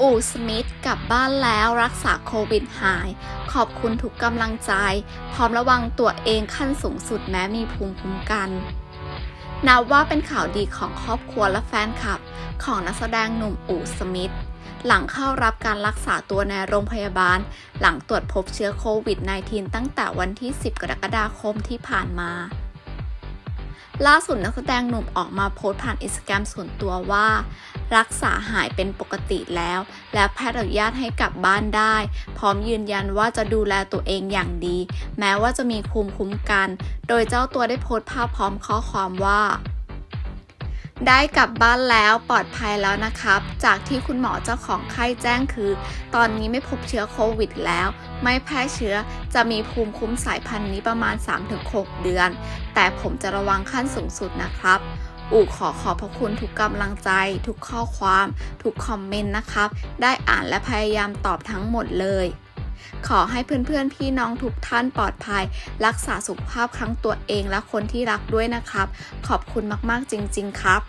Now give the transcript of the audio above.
อูสมิธกลับบ้านแล้วรักษาโควิดหาย ขอบคุณทุกกำลังใจ พร้อมระวังตัวเองขั้นสูงสุดแม้มีภูมิคุ้มกันนับว่าเป็นข่าวดีของครอบครัวและแฟนคลับ ของนักแสดงหนุ่มอูสมิธหลังเข้ารับการรักษาตัวในโรงพยาบาล หลังตรวจพบเชื้อโควิด -19 ตั้งแต่วันที่ 10 กรกฎาคมที่ผ่านมา ล่าสุดนักแสดงหนุ่มออกมาโพสต์ผ่านอินสตาแกรมส่วนตัวว่า รักษาหายเป็นปกติแล้ว และแพทย์อนุญาตให้กลับบ้านได้ พร้อมยืนยันว่าจะดูแลตัวเองอย่างดี แม้ว่าจะมีภูมิคุ้มกัน โดยเจ้าตัวได้โพสต์ภาพพร้อมข้อความว่า ได้กลับบ้านแล้วปลอดภัยแล้วนะครับ จากที่คุณหมอเจ้าของไข้แจ้งคือ ตอนนี้ไม่พบเชื้อโควิดแล้ว ไม่แพร่เชื้อจะมีภูมิคุ้มสายพันธุ์นี้ประมาณ 3-6 เดือน แต่ผมจะระวังขั้นสูงสุดนะครับอู่ขอขอบพระคุณทุกกำลังใจ ทุกข้อความ ทุกคอมเมนต์นะครับ ได้อ่านและพยายามตอบทั้งหมดเลย ขอให้เพื่อนๆ พี่น้องทุกท่านปลอดภัย รักษาสุขภาพทั้งตัวเองและคนที่รักด้วยนะครับ ขอบคุณมากๆจริง ๆ ครับ